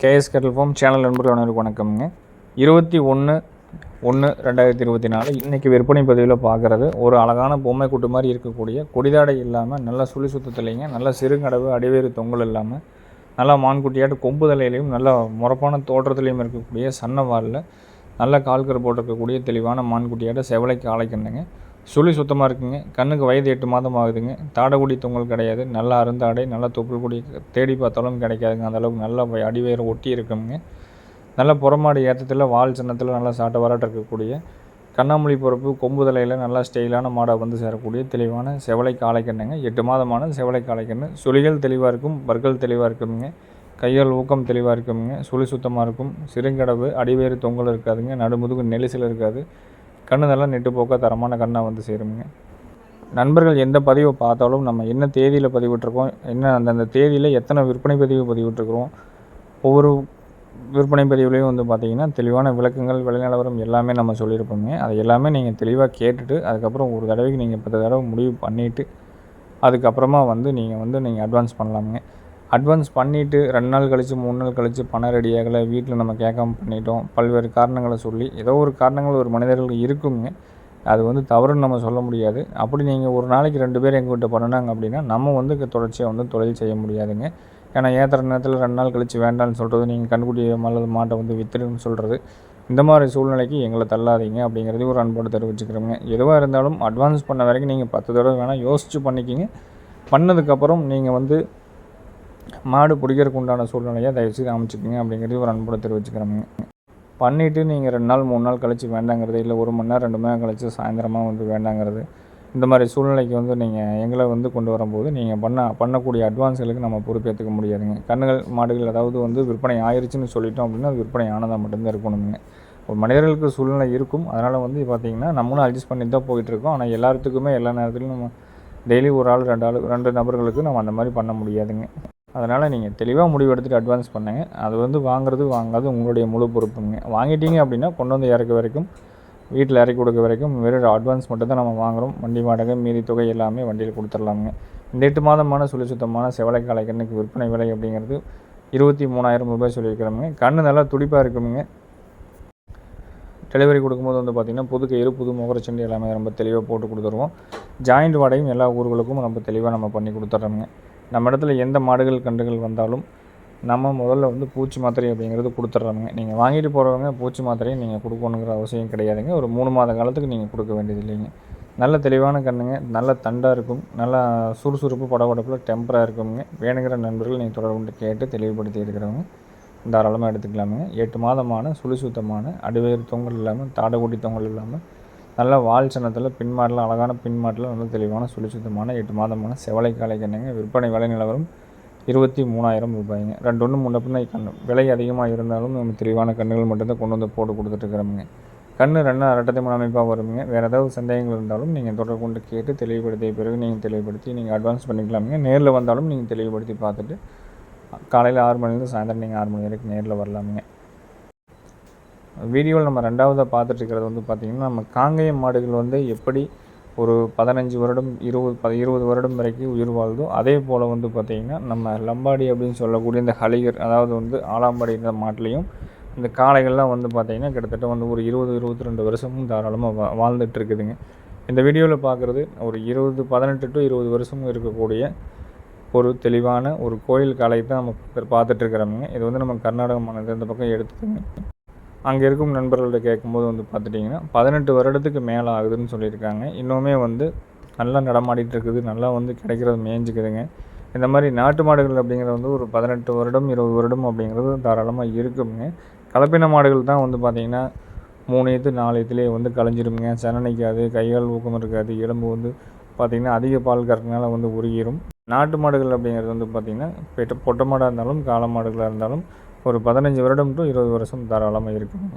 KS kettle channel நண்பர்கள் அனைவருக்கும் வணக்கம்ங்க. இருபத்தி ஒன்று ஒன்று ரெண்டாயிரத்தி இருபத்தி நாலு. இன்றைக்கி விற்பனை பதிவில் பார்க்குறது ஒரு அழகான பொம்மை கூட்டு மாதிரி இருக்கக்கூடிய கொடிதாடை இல்லாமல் நல்லா சுழி சுத்தத்துலைங்க நல்ல சிறுகடவு அடிவேறு தொங்கல் இல்லாமல் நல்லா மான்குட்டியாட்டு கொம்பு தலையிலையும் நல்லா முறப்பான தோற்றத்துலையும் இருக்கக்கூடிய சன்னவாலில் நல்ல கால்கர் போட்டிருக்கக்கூடிய தெளிவான மான்குட்டியாட்ட செவலைக்கு ஆலைக்கண்ணுங்க சுழி சுத்தமாக இருக்குங்க. கண்ணுக்கு வயது எட்டு மாதம் ஆகுதுங்க. தாடகுடி தொங்கல் கிடையாது. நல்லா அருந்தாடை நல்லா தொப்புள் குடி தேடி பார்த்தாலும் கிடைக்காதுங்க. அந்தளவுக்கு நல்லா வ- அடிவயிறு ஒட்டி இருக்குங்க. நல்ல புறமாடு ஏற்றத்தில் வால் சின்னத்தில் நல்லா சாட்ட வராட்ட இருக்கக்கூடிய கண்ணாமொழி பொறுப்பு கொம்பு தலையில் நல்லா ஸ்டைலான மாடாக வந்து சேரக்கூடிய தெளிவான செவலை காளைக்கண்ணுங்க. எட்டு மாதமான செவலை காளைக்கண்ணு. சுழிகள் தெளிவாக இருக்கும் பற்கள் தெளிவாக இருக்குங்க. கையால் ஊக்கம் தெளிவாக இருக்குங்க. சுழி சுத்தமாக இருக்கும். சிறுங்கடவு அடிவேறு தொங்கல் இருக்காதுங்க. நடுமுதுகு நெலிசல் இருக்காது. கண்ணு நல்லா நெட்டு போக்க தரமான கண்ணாக வந்து சேருங்க நண்பர்கள் எந்த பதிவை பார்த்தாலும் நம்ம என்ன தேதியில் பதிவிட்டிருக்கோம் என்ன அந்தந்த தேதியில் எத்தனை விற்பனை பதிவு பதிவிட்டிருக்கிறோம் ஒவ்வொரு விற்பனை பதிவுலையும் வந்து பார்த்திங்கன்னா தெளிவான விளக்கங்கள் விலைநிலவரம் எல்லாமே நம்ம சொல்லியிருப்போங்க அதை எல்லாமே நீங்கள் தெளிவாக கேட்டுட்டு அதுக்கப்புறம் ஒரு தடவைக்கு நீங்கள் பத்து தடவை முடிவு பண்ணிவிட்டு அதுக்கப்புறமா வந்து நீங்கள் வந்து நீங்கள் அட்வான்ஸ் பண்ணலாமுங்க. அட்வான்ஸ் பண்ணிவிட்டு ரெண்டு நாள் கழித்து மூணு நாள் கழித்து பணம் ரெடி ஆகலை வீட்டில் நம்ம கேட்காம பண்ணிட்டோம். பல்வேறு காரணங்களை சொல்லி ஏதோ ஒரு காரணங்கள் ஒரு மனிதர்களுக்கு இருக்குங்க. அது வந்து தவறுன்னு நம்ம சொல்ல முடியாது. அப்படி நீங்கள் ஒரு நாளைக்கு ரெண்டு பேர் எங்கள்கிட்ட பண்ணினாங்க அப்படின்னா நம்ம வந்து தொடர்ச்சியாக வந்து தொழில் செய்ய முடியாதுங்க. ஏன்னா ஏற்றுற நேரத்தில் ரெண்டு நாள் கழித்து வேண்டாம்னு சொல்கிறது நீங்கள் கண்குட்டி அல்லது மாட்டை வந்து வித்துருன்னு சொல்கிறது இந்த மாதிரி சூழ்நிலைக்கு எங்களை தள்ளாதீங்க அப்படிங்கிறதையும் ஒரு அன்போடு தெரிவிச்சுக்கிறோங்க. எதுவாக இருந்தாலும் அட்வான்ஸ் பண்ண வரைக்கும் நீங்கள் பத்து தடவை வேணால் யோசித்து பண்ணிக்கிங்க. பண்ணதுக்கப்புறம் நீங்கள் வந்து மாடு பிடிக்கிறதுக்கு உண்டான சூழ்நிலையை தயவுசெய்து அமைச்சுக்கோங்க அப்படிங்கிறது ஒரு அன்போடு தெரிவிச்சுக்கிறோங்க. பண்ணிவிட்டு நீங்கள் ரெண்டு நாள் மூணு நாள் கழித்து வேண்டாங்கிறது இல்லை ஒரு மணி நேரம் ரெண்டு மணி நேரம் கழித்து சாயந்தரமாக வந்து வேண்டாங்கிறது இந்த மாதிரி சூழ்நிலைக்கு வந்து நீங்கள் எங்களை வந்து கொண்டு வரும்போது நீங்கள் பண்ண பண்ணக்கூடிய அட்வான்ஸ்களுக்கு நம்ம பொறுப்பேற்றுக்க முடியாதுங்க. கண்ணுகள் மாடுகள் அதாவது வந்து விற்பனை ஆயிடுச்சுன்னு சொல்லிட்டோம் அப்படின்னா அது விற்பனை ஆனதாக மட்டும்தான் இருக்கணுங்க. ஒரு மனிதர்களுக்கு சூழ்நிலை இருக்கும். அதனால் வந்து பார்த்திங்கன்னா நம்மளும் அட்ஜஸ்ட் பண்ணி தான் போயிட்டுருக்கோம் ஆனால் எல்லாத்துக்குமே எல்லா நேரத்துலையும் நம்ம டெய்லி ஒரு ஆள் ரெண்டு ஆள் ரெண்டு நபர்களுக்கு நம்ம அந்த மாதிரி பண்ண முடியாதுங்க. அதனால் நீங்கள் தெளிவாக முடிவு எடுத்துகிட்டு அட்வான்ஸ் பண்ணுங்க. அது வந்து வாங்குறது வாங்காது உங்களுடைய முழு பொறுப்புங்க. வாங்கிட்டீங்க அப்படின்னா கொண்டு வந்து இறக்க வரைக்கும் வீட்டில் இறக்கி கொடுக்க வரைக்கும் வெறும் அட்வான்ஸ் மட்டும் தான் நம்ம வாங்குறோம். வண்டி வாடகை மீதி தொகை எல்லாமே வண்டியில் கொடுத்துடலாமுங்க இந்த எட்டு மாதமான சுழி சுத்தமான செவலைக்காலை கண்ணுக்கு விற்பனை விலை அப்படிங்கிறது இருபத்தி மூணாயிரம் ரூபாய் சொல்லியிருக்கிறோமுங்க. கண்ணு நல்லா துடிப்பாக இருக்குமுங்க டெலிவரி கொடுக்கும்போது வந்து பார்த்திங்கன்னா புது கயிறு புது முகரச்சண்டி எல்லாமே ரொம்ப தெளிவாக போட்டு கொடுத்துருவோம். ஜாயிண்ட் வாடகையும் எல்லா ஊர்களுக்கும் ரொம்ப தெளிவாக நம்ம பண்ணி கொடுத்துட்றோமுங்க நம்ம இடத்துல எந்த மாடுகள் கன்றுகள் வந்தாலும் நம்ம முதல்ல வந்து பூச்சி மாத்திரை அப்படிங்கிறது கொடுத்துட்றாங்க நீங்கள் வாங்கிட்டு போகிறவங்க பூச்சி மாத்திரையும் நீங்கள் கொடுக்கணுங்கிற அவசியம் கிடையாதுங்க. ஒரு மூணு மாத காலத்துக்கு நீங்கள் கொடுக்க வேண்டியது இல்லைங்க நல்ல தெளிவான கண்ணுங்க நல்ல தண்டாக இருக்கும் நல்லா சுறுசுறுப்பு படபடப்பில் டெம்பராக இருக்குங்க வேணுங்கிற நண்பர்கள் நீங்கள் தொடர்பு கேட்டு தெளிவுபடுத்தி எடுக்கிறவங்க தாராளமாக எடுத்துக்கலாமுங்க. எட்டு மாதமான சுழி சுத்தமான அடிவேறு தொங்கல் இல்லாமல் தாடைக்குட்டி தொங்கல் இல்லாமல் நல்ல வால் சின்னத்தில் பின்மாட்டில் அழகான பின்மாட்டில் நல்ல தெளிவான சுழிச்சுத்தமான எட்டு மாதமான செவலை காலை கண்ணுங்க. விற்பனை விலை நிலவரம் இருபத்தி மூணாயிரம் ரூபாய்ங்க. ரெண்டு ஒன்று முன்ன பின்ன விலை அதிகமாக இருந்தாலும் நம்ம தெளிவான கண்ணுகள் மட்டும்தான் கொண்டு வந்து போட்டு கொடுத்துட்ருக்குறோமுங்க கண்ணு ரெண்டு அரட்டத்தை அமைப்பாக வருங்க வேறு ஏதாவது சந்தேகங்கள் இருந்தாலும் நீங்கள் தொடர்பு கொண்டு கேட்டு தெளிவுபடுத்திய பிறகு நீங்கள் தெளிவுபடுத்தி நீங்கள் அட்வான்ஸ் பண்ணிக்கலாமுங்க. நேரில் வந்தாலும் நீங்கள் தெளிவுபடுத்தி பார்த்துட்டு காலையில் ஆறு மணிலேருந்து சாயந்தரம் நீங்கள் ஆறு மணி வரைக்கும் நேரில் வரலாமுங்க. வீடியோவில் நம்ம ரெண்டாவதாக பார்த்துட்ருக்கிறது வந்து பார்த்திங்கன்னா நம்ம காங்கேயம் மாடுகள் வந்து எப்படி ஒரு பதினஞ்சு வருடம் இருபது ப இருபது வருடம் வரைக்கும் உயிர் வாழுதோ அதே போல் வந்து பார்த்திங்கன்னா நம்ம லம்பாடி அப்படின்னு சொல்லக்கூடிய இந்த ஹலிகர் அதாவது வந்து ஆலாம்பாடி இந்த மாட்டிலையும் இந்த காளைகள்லாம் வந்து பார்த்திங்கன்னா கிட்டத்தட்ட வந்து ஒரு இருபது இருபத்தி ரெண்டு வருஷமும் தாராளமாக வா வாழ்ந்துட்டு இருக்குதுங்க இந்த வீடியோவில் பார்க்குறது ஒரு இருபது பதினெட்டு டு இருபது வருஷமும் இருக்கக்கூடிய ஒரு தெளிவான ஒரு கோயில் காலை தான் நம்ம பார்த்துட்ருக்குறோமுங்க இது வந்து நம்ம கர்நாடக மாநிலத்தில் இந்த பக்கம் எடுத்துக்கோங்க. அங்கே இருக்கும் நண்பர்கள்ட்ட கேட்கும்போது வந்து பார்த்துட்டிங்கன்னா பதினெட்டு வருடத்துக்கு மேலே ஆகுதுன்னு சொல்லியிருக்காங்க. இன்னுமே வந்து நல்லா நடமாடிட்டு இருக்குது. நல்லா வந்து கிடைக்கிறது மேய்ஞ்சிக்குதுங்க. இந்த மாதிரி நாட்டு மாடுகள் அப்படிங்கிறது வந்து ஒரு பதினெட்டு வருடம் இருபது வருடம் அப்படிங்கிறது தாராளமாக இருக்குங்க. கலப்பின மாடுகள் தான் வந்து பார்த்திங்கன்னா மூணு எத்து நாலு எத்துலேயே வந்து கலைஞ்சிருமுங்க. சென நிற்காது கைகால் ஊக்கம் இருக்காது. எலும்பு வந்து பார்த்திங்கன்னா அதிக பால் கறக்கனால வந்து உருகிரும். நாட்டு மாடுகள் அப்படிங்கிறது வந்து பார்த்திங்கன்னா பெட்ட பொட்டை மாடாக இருந்தாலும் காளை மாடுகளாக இருந்தாலும் ஒரு பதினஞ்சு வருடம் டு இருபது வருஷம் தாராளமாக இருக்கணும்.